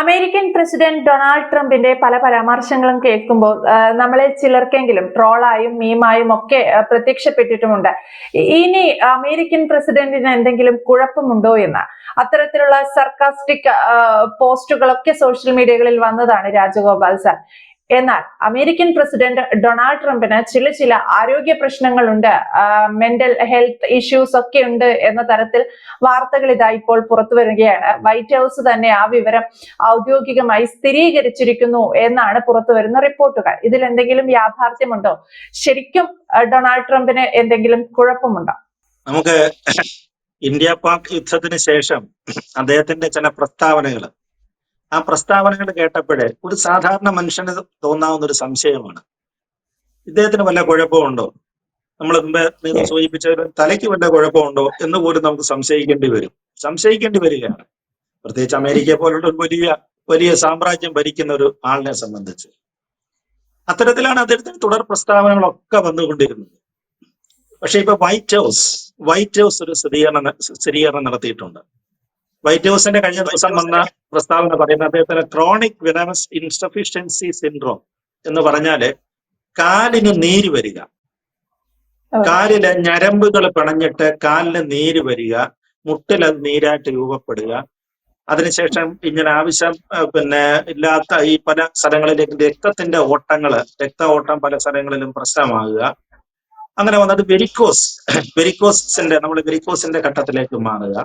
American president Donald ട്രംപിന്റെ പല പരാമർശങ്ങളും കേൾക്കുമ്പോൾ നമ്മളെ ചിലർക്കെങ്കിലും ട്രോളായും മീമായും ഒക്കെ പ്രത്യക്ഷപ്പെട്ടിട്ടുമുണ്ട്. ഇനി അമേരിക്കൻ പ്രസിഡന്റിന് എന്തെങ്കിലും കുഴപ്പമുണ്ടോ എന്ന്? അത്തരത്തിലുള്ള സർക്കാസ്റ്റിക് പോസ്റ്റുകളൊക്കെ സോഷ്യൽ മീഡിയകളിൽ വന്നതാണ് രാജഗോപാൽ സാർ. എന്നാൽ അമേരിക്കൻ പ്രസിഡന്റ് ഡൊണാൾഡ് ട്രംപിന് ചില ചില ആരോഗ്യ പ്രശ്നങ്ങളുണ്ട് മെന്റൽ ഹെൽത്ത് ഇഷ്യൂസ് ഒക്കെ ഉണ്ട് എന്ന തരത്തിൽ വാർത്തകൾ ഇതാ ഇപ്പോൾ പുറത്തു വരികയാണ്. വൈറ്റ് ഹൗസ് തന്നെ ആ വിവരം ഔദ്യോഗികമായി സ്ഥിരീകരിച്ചിരിക്കുന്നു എന്നാണ് പുറത്തു വരുന്ന റിപ്പോർട്ടുകൾ. ഇതിൽ എന്തെങ്കിലും യാഥാർത്ഥ്യമുണ്ടോ? ശരിക്കും ഡൊണാൾഡ് ട്രംപിന് എന്തെങ്കിലും കുഴപ്പമുണ്ടോ? നമുക്ക് ഇന്ത്യ പാക് യുദ്ധത്തിന് ശേഷം അദ്ദേഹത്തിന്റെ ചില പ്രസ്താവനകൾ ആ പ്രസ്താവനകൾ കേട്ടപ്പോഴേ ഒരു സാധാരണ മനുഷ്യന് തോന്നാവുന്ന ഒരു സംശയമാണ്. ഇദ്ദേഹത്തിന് വല്ല കുഴപ്പമുണ്ടോ? നമ്മൾ മുമ്പ് നിങ്ങൾ സൂചിപ്പിച്ച തലയ്ക്ക് വല്ല കുഴപ്പമുണ്ടോ എന്ന് പോലും നമുക്ക് സംശയിക്കേണ്ടി വരും. സംശയിക്കേണ്ടി വരികയാണ്. പ്രത്യേകിച്ച് അമേരിക്ക പോലുള്ള ഒരു വലിയ വലിയ സാമ്രാജ്യം ഭരിക്കുന്ന ഒരു ആളിനെ സംബന്ധിച്ച്. അത്തരത്തിലാണ് അദ്ദേഹത്തിന് തുടർ പ്രസ്താവനകളൊക്കെ വന്നുകൊണ്ടിരുന്നത്. പക്ഷെ ഇപ്പൊ വൈറ്റ് ഹൗസ് വൈറ്റ് ഹൗസ് ഒരു സ്ഥിരീകരണം സ്ഥിരീകരണം നടത്തിയിട്ടുണ്ട്. വൈറ്റ് ഹൗസിന്റെ കഴിഞ്ഞ ദിവസം വന്ന പ്രസ്താവന പറയുന്നത് അദ്ദേഹത്തിന് ക്രോണിക് വിനമസ് ഇൻസഫിഷ്യൻസി സിൻഡ്രോം എന്ന് പറഞ്ഞാൽ കാലിന് നീര് വരിക. കാലിലെ ഞരമ്പുകൾ പിണഞ്ഞിട്ട് കാലിന് നീര് വരിക മുട്ടിൽ അത് നീരായിട്ട് രൂപപ്പെടുക. അതിനുശേഷം ഇങ്ങനെ ആവശ്യം പിന്നെ ഇല്ലാത്ത ഈ പല സ്ഥലങ്ങളിലേക്ക് രക്തത്തിന്റെ ഓട്ടങ്ങൾ രക്ത ഓട്ടം പല സ്ഥലങ്ങളിലും പ്രശ്നമാകുക. അങ്ങനെ വന്നത് വെരിക്കോസ് വെരിക്കോസിന്റെ നമ്മൾ വെരിക്കോസിന്റെ ഘട്ടത്തിലേക്ക് മാറുക.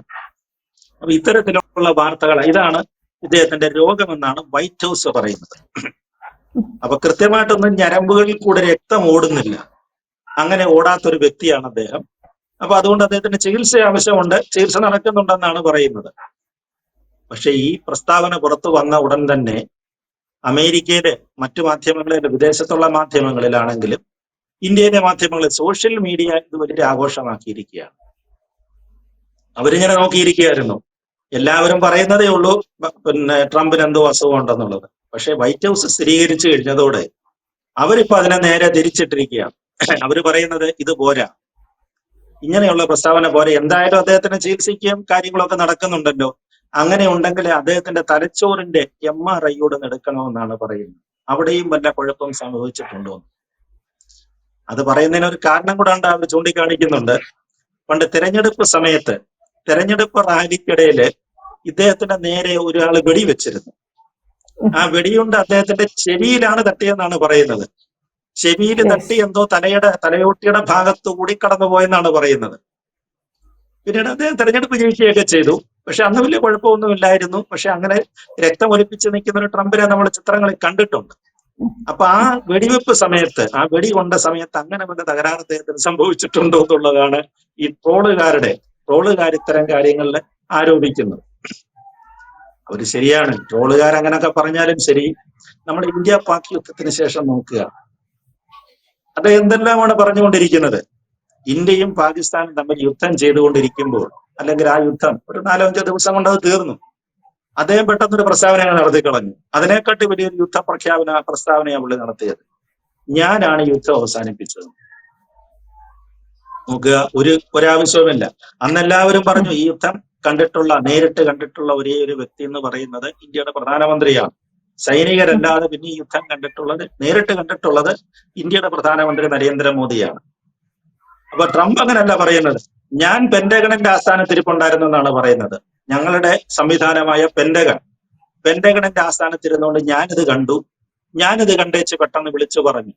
അപ്പൊ ഇത്തരത്തിലുള്ള വാർത്തകൾ ഇതാണ് ഇദ്ദേഹത്തിന്റെ രോഗമെന്നാണ് വൈറ്റ് ഹൗസ് പറയുന്നത്. അപ്പൊ കൃത്യമായിട്ടൊന്നും ഞരമ്പുകളിൽ കൂടെ രക്തം ഓടുന്നില്ല. അങ്ങനെ ഓടാത്ത ഒരു വ്യക്തിയാണ് അദ്ദേഹം. അപ്പൊ അതുകൊണ്ട് അദ്ദേഹത്തിന് ചികിത്സ ആവശ്യമുണ്ട്. ചികിത്സ നടക്കുന്നുണ്ടെന്നാണ് പറയുന്നത്. പക്ഷെ ഈ പ്രസ്താവന പുറത്തു വന്ന ഉടൻ തന്നെ അമേരിക്കയിലെ മറ്റു മാധ്യമങ്ങളിൽ വിദേശത്തുള്ള മാധ്യമങ്ങളിലാണെങ്കിലും ഇന്ത്യയിലെ മാധ്യമങ്ങളിൽ സോഷ്യൽ മീഡിയ ഇത് വലിയ ആഘോഷമാക്കിയിരിക്കുകയാണ്. അവരിങ്ങനെ നോക്കിയിരിക്കുകയായിരുന്നു. എല്ലാവരും പറയുന്നതേ ഉള്ളൂ പിന്നെ ട്രംപിന് എന്തോ അസുഖം ഉണ്ടെന്നുള്ളത് പക്ഷെ വൈറ്റ് ഹൗസ് സ്ഥിരീകരിച്ചു കഴിഞ്ഞതോടെ അവരിപ്പോ അതിനെ നേരെ തിരിച്ചിട്ടിരിക്കുകയാണ്. അവർ പറയുന്നത് ഇത് പോരാ. ഇങ്ങനെയുള്ള പ്രസ്താവന പോരെ എന്തായാലും അദ്ദേഹത്തിന് ചികിത്സിക്കുകയും കാര്യങ്ങളൊക്കെ നടക്കുന്നുണ്ടല്ലോ. അങ്ങനെ ഉണ്ടെങ്കിൽ അദ്ദേഹത്തിന്റെ തലച്ചോറിന്റെ എം ആർ ഐയോട് എടുക്കണമെന്നാണ് പറയുന്നത്. അവിടെയും വല്ല കുഴപ്പം സംഭവിച്ചിട്ടുണ്ടോ? അത് പറയുന്നതിന് ഒരു കാരണം കൂടാണ്ട് അവർ ചൂണ്ടിക്കാണിക്കുന്നുണ്ട്. പണ്ട് തിരഞ്ഞെടുപ്പ് സമയത്ത് തെരഞ്ഞെടുപ്പ് റാലിക്കിടയിൽ ഇദ്ദേഹത്തിന്റെ നേരെ ഒരാൾ വെടിവെച്ചിരുന്നു. ആ വെടിയുണ്ട് അദ്ദേഹത്തിന്റെ ചെവിയിലാണ് തട്ടിയെന്നാണ് പറയുന്നത്. ചെവിയിൽ. തട്ടി എന്തോ തലയുടെ തലയോട്ടിയുടെ ഭാഗത്ത് കൂടി കടന്നുപോയെന്നാണ് പറയുന്നത്. പിന്നീട് അദ്ദേഹം തെരഞ്ഞെടുപ്പ് ജയിക്കുകയൊക്കെ ചെയ്തു. പക്ഷെ അന്ന് വലിയ കുഴപ്പമൊന്നും ഇല്ലായിരുന്നു പക്ഷെ അങ്ങനെ രക്തമൊലിപ്പിച്ച് നിൽക്കുന്ന ഒരു ട്രംപിനെ നമ്മൾ ചിത്രങ്ങളിൽ കണ്ടിട്ടുണ്ട്. അപ്പൊ ആ വെടിവെപ്പ് സമയത്ത് ആ വെടി കൊണ്ട സമയത്ത് അങ്ങനെ വല്ല തകരാറ് അദ്ദേഹത്തിന് സംഭവിച്ചിട്ടുണ്ടോ എന്നുള്ളതാണ് ഈ ട്രോളുകാരുടെ ട്രോളുകാർ ഇത്തരം കാര്യങ്ങളിൽ ആരോപിക്കുന്നത് അവർ ശരിയാണ്. ട്രോളുകാർ അങ്ങനെയൊക്കെ പറഞ്ഞാലും ശരി. നമ്മുടെ ഇന്ത്യ പാക് യുദ്ധത്തിന് ശേഷം നോക്കുക. അത് എന്തെല്ലാമാണ് പറഞ്ഞുകൊണ്ടിരിക്കുന്നത്? ഇന്ത്യയും പാകിസ്ഥാനും തമ്മിൽ യുദ്ധം ചെയ്തുകൊണ്ടിരിക്കുമ്പോൾ അല്ലെങ്കിൽ ആ യുദ്ധം ഒരു നാലോ അഞ്ചോ ദിവസം കൊണ്ട് അത് തീർന്നു. അദ്ദേഹം പെട്ടെന്നൊരു പ്രസ്താവന നടത്തി കളഞ്ഞു. അതിനെക്കാട്ടി വലിയൊരു യുദ്ധ പ്രഖ്യാപന പ്രസ്താവനയാണ് പുള്ളി നടത്തിയത്. ഞാനാണ് യുദ്ധം അവസാനിപ്പിച്ചത്. നോക്കുക ഒരു ഒരാവശ്യവുമില്ല. അന്ന് എല്ലാവരും പറഞ്ഞു ഈ യുദ്ധം കണ്ടിട്ടുള്ള നേരിട്ട് കണ്ടിട്ടുള്ള ഒരേ ഒരു വ്യക്തി എന്ന് പറയുന്നത് ഇന്ത്യയുടെ പ്രധാനമന്ത്രിയാണ്. സൈനികരല്ലാതെ പിന്നെ ഈ യുദ്ധം കണ്ടിട്ടുള്ളത് നേരിട്ട് കണ്ടിട്ടുള്ളത് ഇന്ത്യയുടെ പ്രധാനമന്ത്രി നരേന്ദ്രമോദിയാണ്. അപ്പൊ ട്രംപ് അങ്ങനല്ല പറയുന്നത്. ഞാൻ പെന്റഗണിന്റെ ആസ്ഥാനത്തിരിപ്പുണ്ടായിരുന്നു എന്നാണ് പറയുന്നത്. ഞങ്ങളുടെ സംവിധാനമായ പെന്റഗൺ. പെന്റഗണിന്റെ ആസ്ഥാനത്തിരുന്നുകൊണ്ട് ഞാനിത് കണ്ടു. ഞാനിത് കണ്ടേച്ച് പെട്ടെന്ന് വിളിച്ചു പറഞ്ഞു.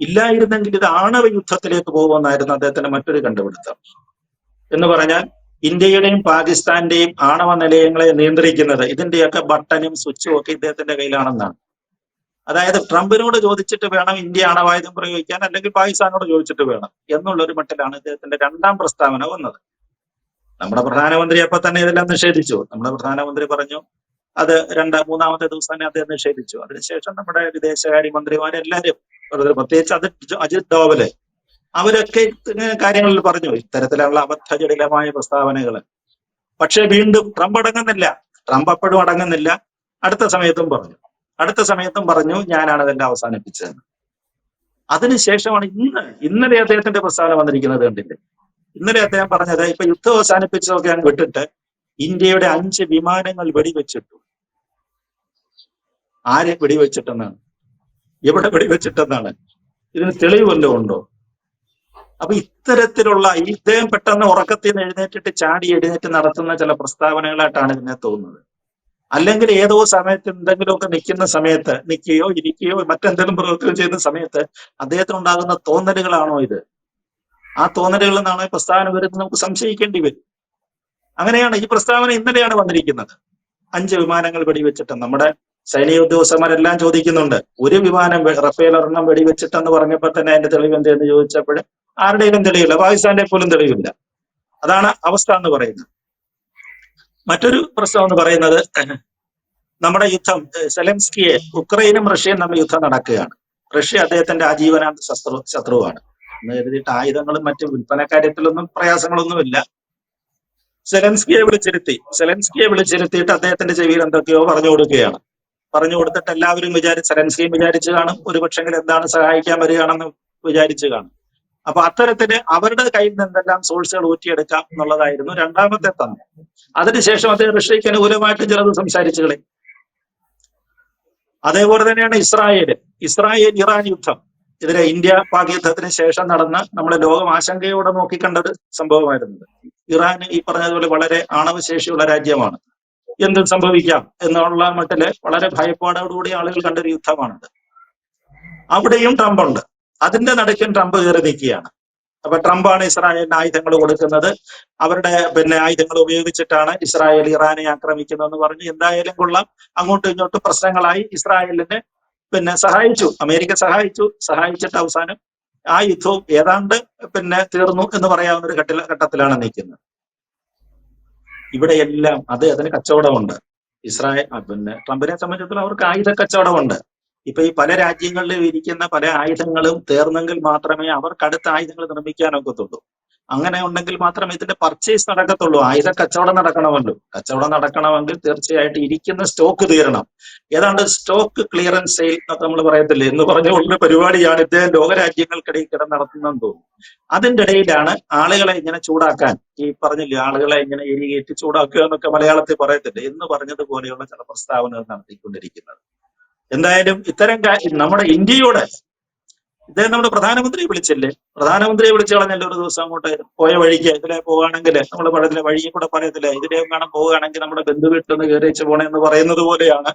ഇല്ലായിരുന്നെങ്കിൽ ഇത് ആണവ യുദ്ധത്തിലേക്ക് പോകുമെന്നായിരുന്നു അദ്ദേഹത്തിന്റെ മറ്റൊരു കണ്ടുപിടുത്തം. എന്ന് പറഞ്ഞാൽ ഇന്ത്യയുടെയും പാകിസ്ഥാന്റെയും ആണവ നിലയങ്ങളെ നിയന്ത്രിക്കുന്നത് ഇതിന്റെയൊക്കെ ബട്ടനും സ്വിച്ചും ഒക്കെ ഇദ്ദേഹത്തിന്റെ കയ്യിലാണെന്നാണ്. അതായത് ട്രംപിനോട് ചോദിച്ചിട്ട് വേണം ഇന്ത്യ ആണവായുധം പ്രയോഗിക്കാൻ അല്ലെങ്കിൽ പാകിസ്ഥാനോട് ചോദിച്ചിട്ട് വേണം എന്നുള്ള ഒരു മട്ടിലാണ് ഇദ്ദേഹത്തിന്റെ രണ്ടാം പ്രസ്താവന വന്നത്. നമ്മുടെ പ്രധാനമന്ത്രി അപ്പൊ തന്നെ ഇതെല്ലാം നിഷേധിച്ചു. നമ്മുടെ പ്രധാനമന്ത്രി പറഞ്ഞു അത് രണ്ടാം മൂന്നാമത്തെ ദിവസം തന്നെ അദ്ദേഹം നിഷേധിച്ചു. അതിനുശേഷം നമ്മുടെ വിദേശകാര്യമന്ത്രിമാരെല്ലാരും വെറുതെ പ്രത്യേകിച്ച് അത് അജിത് ഡോവൽ. അവരൊക്കെ കാര്യങ്ങളിൽ പറഞ്ഞു ഇത്തരത്തിലുള്ള അബദ്ധജടിലമായ പ്രസ്താവനകൾ പക്ഷേ വീണ്ടും ട്രംപ് അടങ്ങുന്നില്ല. ട്രംപ് അപ്പോഴും അടങ്ങുന്നില്ല. അടുത്ത സമയത്തും പറഞ്ഞു. അടുത്ത സമയത്തും പറഞ്ഞു ഞാനാണ് അതെല്ലാം അവസാനിപ്പിച്ചതെന്ന്. അതിനുശേഷമാണ് ഇന്ന് ഇന്നലെ അദ്ദേഹത്തിന്റെ പ്രസ്താവന വന്നിരിക്കുന്നത് കണ്ടില്ലേ? ഇന്നലെ അദ്ദേഹം പറഞ്ഞത് ഇപ്പൊ യുദ്ധം അവസാനിപ്പിച്ചതൊക്കെ ഞാൻ വിട്ടിട്ട് ഇന്ത്യയുടെ അഞ്ച് വിമാനങ്ങൾ വെടിവെച്ചിട്ടു. ആരെ വെടിവെച്ചിട്ടെന്നാണ്? എവിടെ വെടിവെച്ചിട്ടെന്നാണ് ഇതിന് തെളിവ് വല്ലതും ഉണ്ടോ? അപ്പൊ ഇത്തരത്തിലുള്ള ഇദ്ദേഹം പെട്ടെന്ന് ഉറക്കത്തിൽ നിന്ന് എഴുന്നേറ്റിട്ട് ചാടി എഴുന്നേറ്റ് നടത്തുന്ന ചില പ്രസ്താവനകളായിട്ടാണ് ഇതിനെ തോന്നുന്നത്. അല്ലെങ്കിൽ ഏതോ സമയത്ത് എന്തെങ്കിലുമൊക്കെ നിൽക്കുന്ന സമയത്ത് നിൽക്കുകയോ ഇരിക്കുകയോ മറ്റെന്തെങ്കിലും പ്രവർത്തിക്കുകയോ ചെയ്യുന്ന സമയത്ത് അദ്ദേഹത്തിന് ഉണ്ടാകുന്ന തോന്നലുകളാണോ ഇത്? ആ തോന്നലുകളിൽ നിന്നാണോ ഈ പ്രസ്താവന വരുന്നത് നമുക്ക് സംശയിക്കേണ്ടി വരും. അങ്ങനെയാണ് ഈ പ്രസ്താവന ഇന്നലെയാണ് വന്നിരിക്കുന്നത്. അഞ്ച് വിമാനങ്ങൾ വെടിവെച്ചിട്ട് നമ്മുടെ സൈനിക ഉദ്യോഗസ്ഥന്മാരെല്ലാം ചോദിക്കുന്നുണ്ട്. ഒരു വിമാനം റഫേൽ ഒരെണ്ണം വെടിവെച്ചിട്ടെന്ന് പറഞ്ഞപ്പോൾ തന്നെ അതിന്റെ തെളിവ് എന്തെന്ന് ചോദിച്ചപ്പോൾ ആരുടെയും തെളിവില്ല. പാകിസ്ഥാന്റെ പോലും തെളിവില്ല. അതാണ് അവസ്ഥ എന്ന് പറയുന്നത്. മറ്റൊരു പ്രശ്നം എന്ന് പറയുന്നത് നമ്മുടെ യുദ്ധം സെലൻസ്കിയെ ഉക്രൈനും റഷ്യയും തമ്മിൽ യുദ്ധം നടക്കുകയാണ്. റഷ്യ അദ്ദേഹത്തിന്റെ ആജീവനാന്ത ശത്രു ശത്രുവാണ്. എന്ന് കരുതിയിട്ട് ആയുധങ്ങളും മറ്റു വിൽപ്പന കാര്യത്തിലൊന്നും പ്രയാസങ്ങളൊന്നുമില്ല. സെലൻസ്കിയെ വിളിച്ചിരുത്തി. സെലൻസ്കിയെ വിളിച്ചിരുത്തിയിട്ട് അദ്ദേഹത്തിന്റെ ചെവിയിൽ എന്തൊക്കെയോ പറഞ്ഞു കൊടുക്കുകയാണ്. പറഞ്ഞു കൊടുത്തിട്ട് എല്ലാവരും വിചാരിച്ച് സെലൻസ്കിയും വിചാരിച്ചു കാണും. ഒരുപക്ഷെങ്കിൽ എന്താണ് സഹായിക്കാൻ വരികയാണെന്ന് വിചാരിച്ചു കാണും. അപ്പൊ അത്തരത്തിൽ അവരുടെ കയ്യിൽ നിന്ന് എന്തെല്ലാം സോഴ്സുകൾ ഊറ്റിയെടുക്കാം എന്നുള്ളതായിരുന്നു രണ്ടാമത്തെ തന്ത്രം. അതിനുശേഷം അദ്ദേഹം റഷ്യക്ക് അനുകൂലമായിട്ട് ചിലത് സംസാരിച്ചു കളി. അതേപോലെ തന്നെയാണ് ഇസ്രായേൽ ഇസ്രായേൽ ഇറാൻ യുദ്ധം. ഇതിലെ ഇന്ത്യ പാക് യുദ്ധത്തിന് ശേഷം നടന്ന നമ്മുടെ ലോകം ആശങ്കയോടെ നോക്കിക്കണ്ടത് സംഭവമായിരുന്നത് ഇറാൻ ഈ പറഞ്ഞതുപോലെ വളരെ ആണവശേഷിയുള്ള രാജ്യമാണ്. എന്തും സംഭവിക്കാം എന്നുള്ള മട്ടിൽ വളരെ ഭയപ്പാടോടുകൂടി ആളുകൾ കണ്ടൊരു യുദ്ധമാണിത്. അവിടെയും ട്രംപ് ഉണ്ട് അതിന്റെ നടുക്കും ട്രംപ് കയറി നിൽക്കുകയാണ്. അപ്പൊ ട്രംപാണ് ഇസ്രായേലിന് ആയുധങ്ങൾ കൊടുക്കുന്നത്. അവരുടെ പിന്നെ ആയുധങ്ങൾ ഉപയോഗിച്ചിട്ടാണ് ഇസ്രായേൽ ഇറാനെ ആക്രമിക്കുന്നതെന്ന് പറഞ്ഞ് എന്തായാലും കൊള്ളാം. അങ്ങോട്ടും ഇങ്ങോട്ടും പ്രശ്നങ്ങളായി ഇസ്രായേലിനെ പിന്നെ സഹായിച്ചു. അമേരിക്ക സഹായിച്ചു. സഹായിച്ചിട്ട് അവസാനം ആ യുദ്ധവും ഏതാണ്ട് പിന്നെ തീർന്നു എന്ന് പറയാവുന്ന ഒരു ഘട്ടത്തിലാണ് നിൽക്കുന്നത്. ഇവിടെയെല്ലാം അത് അതിന് കച്ചവടമുണ്ട്. ഇസ്രായേൽ പിന്നെ ട്രംപിനെ സംബന്ധിച്ചിടത്തോളം അവർക്ക് ആയുധ കച്ചവടമുണ്ട്. ഇപ്പൊ ഈ പല രാജ്യങ്ങളിലും ഇരിക്കുന്ന പല ആയുധങ്ങളും തീർന്നെങ്കിൽ മാത്രമേ അവർക്ക് അടുത്ത ആയുധങ്ങൾ നിർമ്മിക്കാൻ ഒക്കത്തുള്ളൂ അങ്ങനെ ഉണ്ടെങ്കിൽ മാത്രമേ ഇതിന്റെ പർച്ചേസ് നടക്കത്തുള്ളൂ. ആയുധ കച്ചവടം നടക്കണമല്ലോ കച്ചവടം നടക്കണമെങ്കിൽ തീർച്ചയായിട്ടും ഇരിക്കുന്ന സ്റ്റോക്ക് തീരണം. ഏതാണ്ട് സ്റ്റോക്ക് ക്ലിയറൻസ് സെയിൽ എന്നൊക്കെ നമ്മൾ പറയത്തില്ലേ? എന്ന് പറഞ്ഞ ഉള്ള പരിപാടിയാണ് ഇദ്ദേഹം ലോകരാജ്യങ്ങൾക്കിടയിൽ കിടന്ന് നടത്തുന്നതെന്ന് തോന്നുന്നു. അതിന്റെ ഇടയിലാണ് ആളുകളെ ഇങ്ങനെ ചൂടാക്കാൻ. ഈ പറഞ്ഞില്ലേ ആളുകളെ ഇങ്ങനെ എരികേറ്റ് ചൂടാക്കുക എന്നൊക്കെ മലയാളത്തിൽ പറയത്തില്ലേ? എന്ന് പറഞ്ഞതുപോലെയുള്ള ചില പ്രസ്താവനകൾ നടത്തിക്കൊണ്ടിരിക്കുന്നത്. എന്തായാലും ഇത്തരം നമ്മുടെ ഇന്ത്യയോട് ഇദ്ദേഹം നമ്മുടെ പ്രധാനമന്ത്രിയെ വിളിച്ചില്ലേ? പ്രധാനമന്ത്രിയെ വിളിച്ചു കളഞ്ഞല്ലോ ഒരു ദിവസം അങ്ങോട്ട് പോയ വഴിക്ക് ഇതിലെ പോവുകയാണെങ്കിൽ നമ്മൾ പറയത്തില്ല വഴിയിൽ കൂടെ പറയത്തില്ലേ? ഇതിലേക്ക് കാണാൻ പോവുകയാണെങ്കിൽ നമ്മുടെ ബന്ധു വീട്ടിൽ നിന്ന് പോണേ എന്ന് പറയുന്നത് പോലെയാണ്.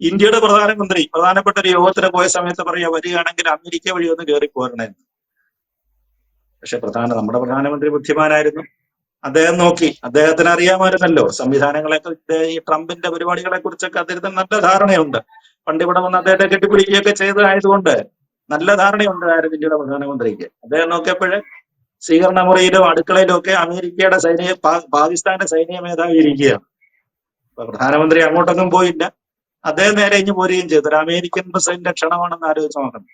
ഇന്ത്യയുടെ പ്രധാനമന്ത്രി പ്രധാനപ്പെട്ട ഒരു യോഗത്തിന് പോയ സമയത്ത് പറയാ വരികയാണെങ്കിൽ അമേരിക്ക വഴി ഒന്ന് കയറി പോരണേന്ന് പക്ഷെ പ്രധാന നമ്മുടെ പ്രധാനമന്ത്രി ബുദ്ധിമാനായിരുന്നു. അദ്ദേഹം നോക്കി അദ്ദേഹത്തിന് അറിയാമായിരുന്നല്ലോ സംവിധാനങ്ങളെ ഈ ട്രംപിന്റെ പരിപാടികളെ കുറിച്ചൊക്കെ അദ്ദേഹത്തിന് നല്ല ധാരണയുണ്ട്. പണ്ട് ഇവിടെ വന്ന് അദ്ദേഹത്തെ കെട്ടിപ്പിടിക്കുകയൊക്കെ ചെയ്തതായതുകൊണ്ട് നല്ല ധാരണയുണ്ട് ആരും ഇന്ത്യയുടെ പ്രധാനമന്ത്രിക്ക്. അദ്ദേഹം നോക്കിയപ്പോഴ് സ്വീകരണ മുറിയിലും അടുക്കളയിലും ഒക്കെ അമേരിക്കയുടെ സൈനിക പാകിസ്ഥാന്റെ സൈനിക മേധാവി ഇരിക്കുകയാണ്. അപ്പൊ പ്രധാനമന്ത്രി അങ്ങോട്ടൊന്നും പോയില്ല. അദ്ദേഹം നേരെ ഇഞ്ഞു പോരുകയും ചെയ്തു. ഒരു അമേരിക്കൻ പ്രസിഡന്റിന്റെ ക്ഷണമാണെന്ന് ആലോചിച്ച് നോക്കണം.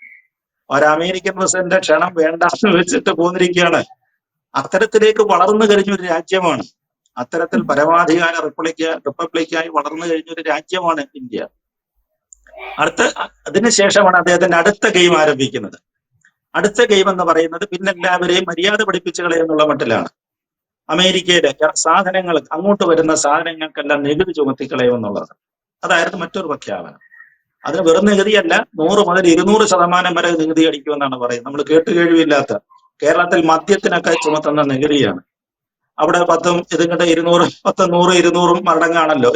ഒരു അമേരിക്കൻ പ്രസിഡന്റിന്റെ ക്ഷണം വേണ്ടാന്ന് വെച്ചിട്ട് പോന്നിരിക്കുകയാണ്. അത്തരത്തിലേക്ക് വളർന്നു കഴിഞ്ഞ ഒരു രാജ്യമാണ്. അത്തരത്തിൽ പരമാധികാര റിപ്പബ്ലിക്ക റിപ്പബ്ലിക്കായി വളർന്നു കഴിഞ്ഞ ഒരു രാജ്യമാണ് ഇന്ത്യ. അടുത്ത അതിനുശേഷമാണ് അദ്ദേഹത്തിന്റെ അടുത്ത ഗെയിം ആരംഭിക്കുന്നത്. അടുത്ത ഗെയിം എന്ന് പറയുന്നത് പിന്നെ എല്ലാവരെയും മര്യാദ പഠിപ്പിച്ചു കളയെന്നുള്ള മട്ടിലാണ്. അമേരിക്കയിലെ സാധനങ്ങൾ അങ്ങോട്ട് വരുന്ന സാധനങ്ങൾക്കെല്ലാം നികുതി ചുമത്തിക്കളയുമെന്നുള്ളത് അതായിരുന്നു മറ്റൊരു പ്രഖ്യാപനം. അതിന് വെറും നികുതിയല്ല നൂറ് മുതൽ ഇരുന്നൂറ് ശതമാനം വരെ നികുതി അടിക്കുമെന്നാണ് പറയുന്നത്. നമ്മൾ കേട്ടുകേഴ്വിയില്ലാത്ത കേരളത്തിൽ മദ്യത്തിനൊക്കെ ചുമത്തുന്ന നികുതിയാണ്. അവിടെ പത്തും ഇതിങ്ങോട്ട് ഇരുന്നൂറ് പത്ത് നൂറ് ഇരുന്നൂറും മടങ്ങാണല്ലോ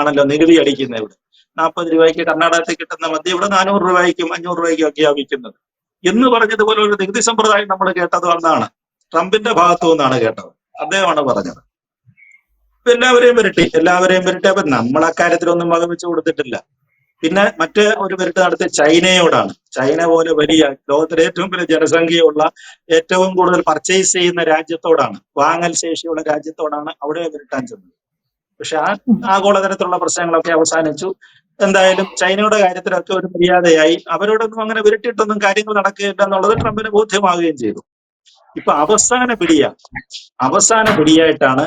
ആണല്ലോ നികുതി അടിക്കുന്നത് ഇവിടെ. നാൽപ്പത് രൂപയ്ക്ക് കർണാടകത്തിൽ കിട്ടുന്ന മദ്യം ഇവിടെ നാനൂറ് രൂപയ്ക്കും അഞ്ഞൂറ് രൂപയ്ക്കും ഒക്കെയാണ് വിൽക്കുന്നത്. എന്ന് പറഞ്ഞതുപോലെ ഒരു നികുതി സമ്പ്രദായം നമ്മൾ കേട്ടത് വന്നാണ്. ട്രംപിന്റെ ഭാഗത്തു നിന്നാണ് കേട്ടത്. അദ്ദേഹമാണ് പറഞ്ഞത്. എല്ലാവരെയും വരട്ടി. എല്ലാവരെയും വരട്ടി. അപ്പൊ നമ്മൾ അക്കാര്യത്തിലൊന്നും വകവെച്ച് കൊടുത്തിട്ടില്ല. പിന്നെ മറ്റ് ഒരു വരട്ട് നടത്തിയ ചൈനയോടാണ്. ചൈന പോലെ വലിയ ലോകത്തിലെ ഏറ്റവും വലിയ ജനസംഖ്യയുള്ള ഏറ്റവും കൂടുതൽ പർച്ചേസ് ചെയ്യുന്ന രാജ്യത്തോടാണ്. വാങ്ങൽ ശേഷിയുള്ള രാജ്യത്തോടാണ് അവിടെ വരട്ടാൻ ചെന്നത്. പക്ഷെ ആ ആഗോളതരത്തിലുള്ള പ്രശ്നങ്ങളൊക്കെ അവസാനിച്ചു. എന്തായാലും ചൈനയുടെ കാര്യത്തിലൊക്കെ ഒരു മര്യാദയായി അവരോടൊന്നും അങ്ങനെ വിരട്ടിയിട്ടൊന്നും കാര്യങ്ങൾ നടക്കുകയില്ല എന്നുള്ളത് ട്രംപിന് ബോധ്യമാവുകയും ചെയ്തു. ഇപ്പൊ അവസാന പിടിയ അവസാന പിടിയായിട്ടാണ്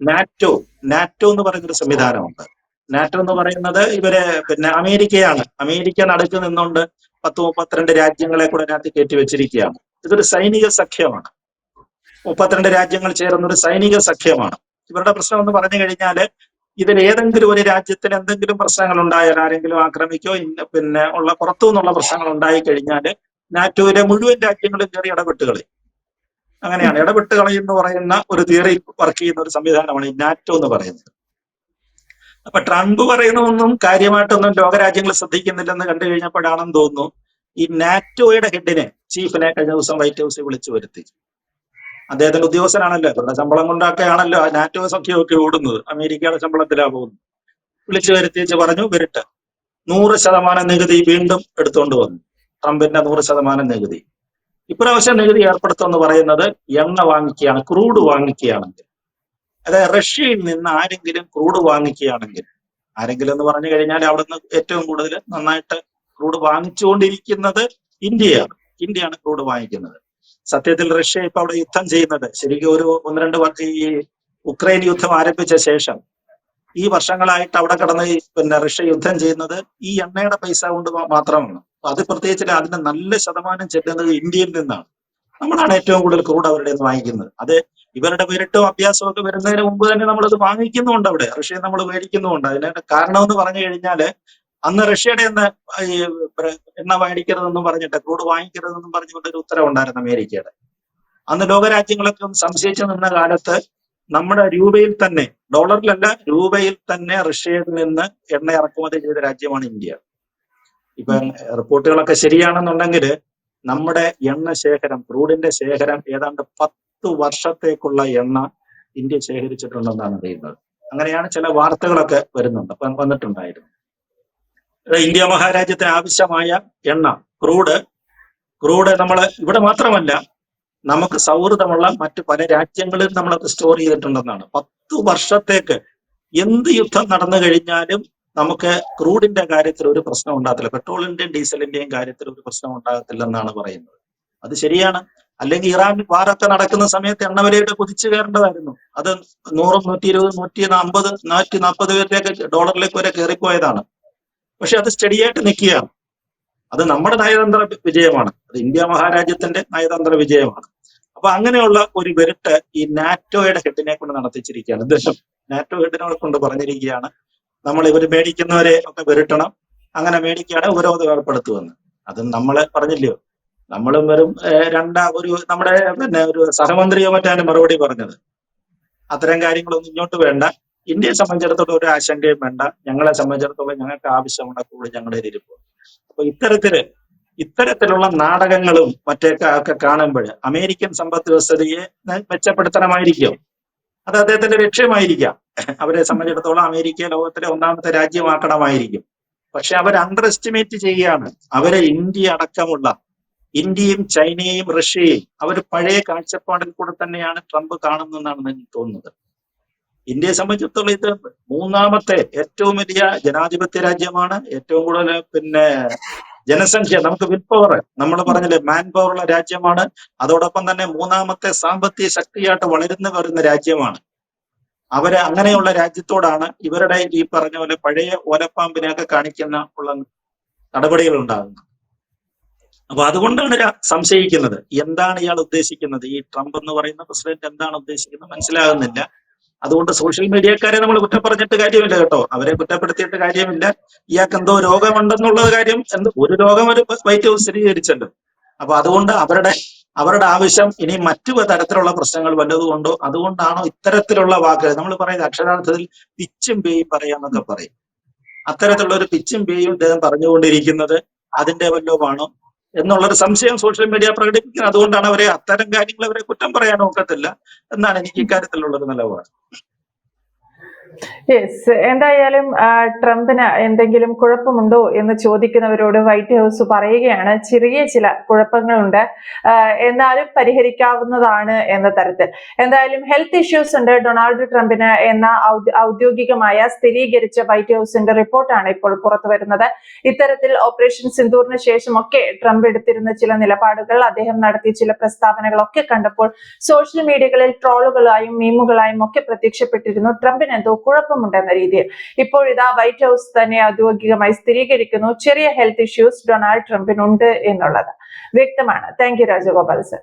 നാറ്റോ നാറ്റോ എന്ന് പറയുന്നൊരു സംവിധാനമുണ്ട്. നാറ്റോ എന്ന് പറയുന്നത് ഇവരെ പിന്നെ അമേരിക്കയാണ്. അമേരിക്ക നടുക്ക് നിന്നുകൊണ്ട് പത്ത് മുപ്പത്തിരണ്ട് രാജ്യങ്ങളെ കൂടെ അതിനകത്ത് കയറ്റി വെച്ചിരിക്കുകയാണ്. ഇതൊരു സൈനിക സഖ്യമാണ്. മുപ്പത്തിരണ്ട് രാജ്യങ്ങൾ ചേർന്ന ഒരു സൈനിക സഖ്യമാണ്. ഇവരുടെ പ്രശ്നം എന്ന് പറഞ്ഞു കഴിഞ്ഞാൽ ഇതിൽ ഏതെങ്കിലും ഒരു രാജ്യത്തിന് എന്തെങ്കിലും പ്രശ്നങ്ങൾ ഉണ്ടായാൽ ആരെങ്കിലും ആക്രമിക്കോ പിന്നെ ഉള്ള പുറത്തു നിന്നുള്ള പ്രശ്നങ്ങൾ ഉണ്ടായി കഴിഞ്ഞാൽ നാറ്റോയിലെ മുഴുവൻ രാജ്യങ്ങളും കയറി ഇടപെട്ട് അങ്ങനെയാണ്. ഇടപെട്ട് എന്ന് പറയുന്ന ഒരു തിയറി വർക്ക് ചെയ്യുന്ന ഒരു സംവിധാനമാണ് ഈ നാറ്റോ എന്ന് പറയുന്നത്. അപ്പൊ ട്രംപ് പറയുന്നതൊന്നും കാര്യമായിട്ടൊന്നും ലോകരാജ്യങ്ങൾ ശ്രദ്ധിക്കുന്നില്ലെന്ന് കണ്ടു കഴിഞ്ഞപ്പോഴാണെന്ന് തോന്നുന്നു. ഈ നാറ്റോയുടെ ഹെഡിനെ ചീഫിനെ കഴിഞ്ഞ ദിവസം വൈറ്റ് ഹൗസിൽ വിളിച്ചു വരുത്തി. അദ്ദേഹത്തിന്റെ ഉദ്യോഗസ്ഥനാണല്ലോ? അവരുടെ ശമ്പളം കൊണ്ടൊക്കെയാണല്ലോ നാറ്റോ സഖ്യമൊക്കെ ഓടുന്നത്. അമേരിക്കയുടെ ശമ്പളത്തിലാ പോകുന്നത്. വിളിച്ചു വരുത്തിച്ച് പറഞ്ഞു വരട്ടെ. നൂറ് ശതമാനം നികുതി വീണ്ടും എടുത്തുകൊണ്ട് വന്നു. ട്രംപിന്റെ നൂറ് ശതമാനം നികുതി. ഇപ്രാവശ്യം നികുതി ഏർപ്പെടുത്തുമെന്ന് പറയുന്നത് എണ്ണ വാങ്ങിക്കുകയാണ് ക്രൂഡ് വാങ്ങിക്കുകയാണെങ്കിൽ. അതായത് റഷ്യയിൽ നിന്ന് ആരെങ്കിലും ക്രൂഡ് വാങ്ങിക്കുകയാണെങ്കിൽ ആരെങ്കിലും എന്ന് പറഞ്ഞു കഴിഞ്ഞാൽ അവിടുന്ന് ഏറ്റവും കൂടുതൽ നന്നായിട്ട് ക്രൂഡ് വാങ്ങിച്ചുകൊണ്ടിരിക്കുന്നത് ഇന്ത്യയാണ്. ഇന്ത്യയാണ് ക്രൂഡ് വാങ്ങിക്കുന്നത്. സത്യത്തിൽ റഷ്യ ഇപ്പൊ അവിടെ യുദ്ധം ചെയ്യുന്നത്. ശരിക്കും ഒരു ഒന്ന് രണ്ട് വർഷം ഈ ഉക്രൈൻ യുദ്ധം ആരംഭിച്ച ശേഷം ഈ വർഷങ്ങളായിട്ട് അവിടെ കടന്ന് പിന്നെ റഷ്യ യുദ്ധം ചെയ്യുന്നത് ഈ എണ്ണയുടെ പൈസ കൊണ്ട് മാത്രമാണ്. അത് പ്രത്യേകിച്ച് അതിന്റെ നല്ല ശതമാനം ചെല്ലുന്നത് ഇന്ത്യയിൽ നിന്നാണ്. നമ്മളാണ് ഏറ്റവും കൂടുതൽ ക്രൂഡ് അവരുടെ വാങ്ങിക്കുന്നത്. അത് ഇവരുടെ വിരട്ടും അഭ്യാസവും ഒക്കെ വരുന്നതിന് മുമ്പ് തന്നെ നമ്മളത് വാങ്ങിക്കുന്നുണ്ട് അവിടെ. റഷ്യ നമ്മൾ മേടിക്കുന്നുമുണ്ട്. അതിന്റെ കാരണം എന്ന് പറഞ്ഞു കഴിഞ്ഞാൽ അന്ന് റഷ്യയുടെ ഒന്ന് എണ്ണ മേടിക്കരുതെന്നും പറഞ്ഞിട്ട് ക്രൂഡ് വാങ്ങിക്കരുതെന്നും പറഞ്ഞുകൊണ്ട് ഒരു ഉത്തരവുണ്ടായിരുന്നു അമേരിക്കയുടെ. അന്ന് ലോകരാജ്യങ്ങളൊക്കെ സംശയിച്ചു നിന്ന കാലത്ത് നമ്മുടെ രൂപയിൽ തന്നെ ഡോളറിലല്ല രൂപയിൽ തന്നെ റഷ്യയിൽ നിന്ന് എണ്ണ ഇറക്കുമതി ചെയ്ത രാജ്യമാണ് ഇന്ത്യ. ഇപ്പൊ റിപ്പോർട്ടുകളൊക്കെ ശരിയാണെന്നുണ്ടെങ്കിൽ നമ്മുടെ എണ്ണ ശേഖരം ക്രൂഡിന്റെ ശേഖരം ഏതാണ്ട് പത്ത് വർഷത്തേക്കുള്ള എണ്ണ ഇന്ത്യ ശേഖരിച്ചിട്ടുണ്ടെന്നാണ് അറിയുന്നത്. അങ്ങനെയാണ് ചില വാർത്തകളൊക്കെ വരുന്നുണ്ട്. വന്നിട്ടുണ്ടായിരുന്നു. ഇന്ത്യ മഹാരാജ്യത്തിന് ആവശ്യമായ എണ്ണ ക്രൂഡ്. ക്രൂഡ് നമ്മൾ ഇവിടെ മാത്രമല്ല നമുക്ക് സൗഹൃദമുള്ള മറ്റ് പല രാജ്യങ്ങളിൽ നമ്മൾ സ്റ്റോർ ചെയ്തിട്ടുണ്ടെന്നാണ്. പത്ത് വർഷത്തേക്ക് എന്ത് യുദ്ധം നടന്നു കഴിഞ്ഞാലും നമുക്ക് ക്രൂഡിന്റെ കാര്യത്തിൽ ഒരു പ്രശ്നം ഉണ്ടാകത്തില്ല. പെട്രോളിന്റെയും ഡീസലിന്റെയും കാര്യത്തിൽ ഒരു പ്രശ്നം ഉണ്ടാകത്തില്ലെന്നാണ് പറയുന്നത്. അത് ശരിയാണ്. അല്ലെങ്കിൽ ഇറാൻ വാറൊക്കെ നടക്കുന്ന സമയത്ത് എണ്ണവിലയുടെ കുതിച്ചു കയറേണ്ടതായിരുന്നു. അത് നൂറും നൂറ്റി ഇരുപത് നൂറ്റി അമ്പത് നൂറ്റി നാൽപ്പത് വരെയൊക്കെ ഡോളറിലേക്ക് വരെ കയറിപ്പോയതാണ്. പക്ഷെ അത് സ്റ്റഡി ആയിട്ട് നിൽക്കുകയാണ്. അത് നമ്മുടെ നയതന്ത്ര വിജയമാണ്. അത് ഇന്ത്യ മഹാരാജ്യത്തിന്റെ നയതന്ത്ര വിജയമാണ്. അപ്പൊ അങ്ങനെയുള്ള ഒരു വെരുട്ട് ഈ നാറ്റോയുടെ ഹെഡിനെ കൊണ്ട് നടത്തിച്ചിരിക്കുകയാണ്. അദ്ദേഹം നാറ്റോ ഹെഡിനെ കൊണ്ട് പറഞ്ഞിരിക്കുകയാണ് നമ്മൾ ഇവർ മേടിക്കുന്നവരെ ഒക്കെ വെരുട്ടണം. അങ്ങനെ മേടിക്കുകയാണ് ഉപരോധം ഏർപ്പെടുത്തുമെന്ന് അത് നമ്മൾ പറഞ്ഞില്ലയോ? നമ്മളും വെറും രണ്ടാ ഒരു നമ്മുടെ പിന്നെ ഒരു സഹമന്ത്രിയോ മറ്റാണ് മറുപടി പറഞ്ഞത്. അത്തരം കാര്യങ്ങളൊന്നും ഇങ്ങോട്ട് വേണ്ട. ഇന്ത്യയെ സംബന്ധിച്ചിടത്തോളം ഒരു ആശങ്കയും വേണ്ട. ഞങ്ങളെ സംബന്ധിച്ചിടത്തോളം ഞങ്ങൾക്ക് ആവശ്യമുള്ള കൂടുതൽ ഞങ്ങളുടെ ഇരിപ്പ് അപ്പൊ ഇത്തരത്തിൽ ഇത്തരത്തിലുള്ള നാടകങ്ങളും മറ്റൊക്കെ ഒക്കെ കാണുമ്പോൾ അമേരിക്കൻ സമ്പദ് വ്യവസ്ഥയെ മെച്ചപ്പെടുത്തണമായിരിക്കും. അത് അദ്ദേഹത്തിന്റെ ലക്ഷ്യമായിരിക്കാം. അവരെ സംബന്ധിച്ചിടത്തോളം അമേരിക്ക ലോകത്തിലെ ഒന്നാമത്തെ രാജ്യമാക്കണമായിരിക്കും. പക്ഷെ അവർ അണ്ടർ എസ്റ്റിമേറ്റ് ചെയ്യുകയാണ്. അവരെ ഇന്ത്യ അടക്കമുള്ള ഇന്ത്യയും ചൈനയും റഷ്യയും അവർ പഴയ കാഴ്ചപ്പാടിൽ കൂടെ തന്നെയാണ് ട്രംപ് കാണുന്നതെന്നാണ് എനിക്ക് തോന്നുന്നത്. ഇന്ത്യയെ സംബന്ധിച്ചിടത്തോളം ഇത് മൂന്നാമത്തെ ഏറ്റവും വലിയ ജനാധിപത്യ രാജ്യമാണ്. ഏറ്റവും കൂടുതൽ പിന്നെ ജനസംഖ്യ നമുക്ക് വിൽ പവർ നമ്മൾ പറഞ്ഞില്ലേ മാൻ പവർ ഉള്ള രാജ്യമാണ്. അതോടൊപ്പം തന്നെ മൂന്നാമത്തെ സാമ്പത്തിക ശക്തിയായിട്ട് വളരുന്ന വരുന്ന രാജ്യമാണ്. അവർ അങ്ങനെയുള്ള രാജ്യത്തോടാണ് ഇവരുടെ ഈ പറഞ്ഞ പോലെ പഴയ ഓലപ്പാമ്പിനെയൊക്കെ കാണിക്കുന്ന ഉള്ള നടപടികൾ ഉണ്ടാകുന്നത്. അപ്പൊ അതുകൊണ്ടാണ് സംശയിക്കുന്നത്. എന്താണ് ഇയാൾ ഉദ്ദേശിക്കുന്നത്? ഈ ട്രംപ് എന്ന് പറയുന്ന പ്രസിഡന്റ് എന്താണ് ഉദ്ദേശിക്കുന്നത്? മനസ്സിലാകുന്നില്ല. അതുകൊണ്ട് സോഷ്യൽ മീഡിയക്കാരെ നമ്മൾ കുറ്റം പറഞ്ഞിട്ട് കാര്യമില്ല കേട്ടോ. അവരെ കുറ്റപ്പെടുത്തിയിട്ട് കാര്യമില്ല. ഇയാൾക്ക് എന്തോ രോഗമുണ്ടെന്നുള്ള കാര്യം എന്ത് ഒരു രോഗം ഒരു വൈറ്റ് ഹൗസ് സ്ഥിരീകരിച്ചല്ലോ അപ്പൊ അതുകൊണ്ട് അവരുടെ അവരുടെ ആവശ്യം ഇനി മറ്റു തരത്തിലുള്ള പ്രശ്നങ്ങൾ വല്ലതും ഉണ്ടോ? അതുകൊണ്ടാണോ ഇത്തരത്തിലുള്ള വാക്കുകൾ? നമ്മൾ പറയുന്നത് അക്ഷരാർത്ഥത്തിൽ പിച്ചും പേയും പറയാന്നൊക്കെ പറയും. അത്തരത്തിലുള്ള ഒരു പിച്ചും പേയും ഇദ്ദേഹം പറഞ്ഞുകൊണ്ടിരിക്കുന്നത് അതിന്റെ വല്ലതുമാണോ? എന്നുള്ളൊരു സംശയം സോഷ്യൽ മീഡിയ പ്രകടിപ്പിക്കുന്നത്. അതുകൊണ്ടാണ് അവരെ അത്തരം കാര്യങ്ങൾ അവരെ കുറ്റം പറയാൻ ഒക്കത്തില്ല എന്നാണ് എനിക്ക് ഇക്കാര്യത്തിലുള്ളൊരു നിലപാട്. യെസ് എന്തായാലും ട്രംപിന് എന്തെങ്കിലും കുഴപ്പമുണ്ടോ എന്ന് ചോദിക്കുന്നവരോട് വൈറ്റ് ഹൗസ് പറയുകയാണ്. ചെറിയ ചില കുഴപ്പങ്ങളുണ്ട്. എന്നാലും പരിഹരിക്കാവുന്നതാണ് എന്ന തരത്തിൽ. എന്തായാലും ഹെൽത്ത് ഇഷ്യൂസ് ഉണ്ട്. ഡൊണാൾഡ് ട്രംപിന് എന്ന ഔദ്യോഗികമായ സ്ഥിരീകരിച്ച വൈറ്റ് ഹൗസിന്റെ റിപ്പോർട്ടാണ് ഇപ്പോൾ പുറത്തു വരുന്നത്. ഇത്തരത്തിൽ ഓപ്പറേഷൻ സിന്ദൂറിന് ശേഷമൊക്കെ ട്രംപ് എടുത്തിരുന്ന ചില നിലപാടുകൾ അദ്ദേഹം നടത്തിയ ചില പ്രസ്താവനകളൊക്കെ കണ്ടപ്പോൾ സോഷ്യൽ മീഡിയകളിൽ ട്രോളുകളായും മീമുകളായും ഒക്കെ പ്രത്യക്ഷപ്പെട്ടിരുന്നു. ട്രംപിന് എന്തോ കുഴപ്പമുണ്ടെന്ന രീതിയിൽ. ഇപ്പോൾ ഇതാ വൈറ്റ് ഹൗസ് തന്നെ ഔദ്യോഗികമായി സ്ഥിരീകരിക്കുന്നു. ചെറിയ ഹെൽത്ത് ഇഷ്യൂസ് ഡൊണാൾഡ് ട്രംപിനുണ്ട് എന്നുള്ളത് വ്യക്തമാണ്. Thank you Rajagopal sir.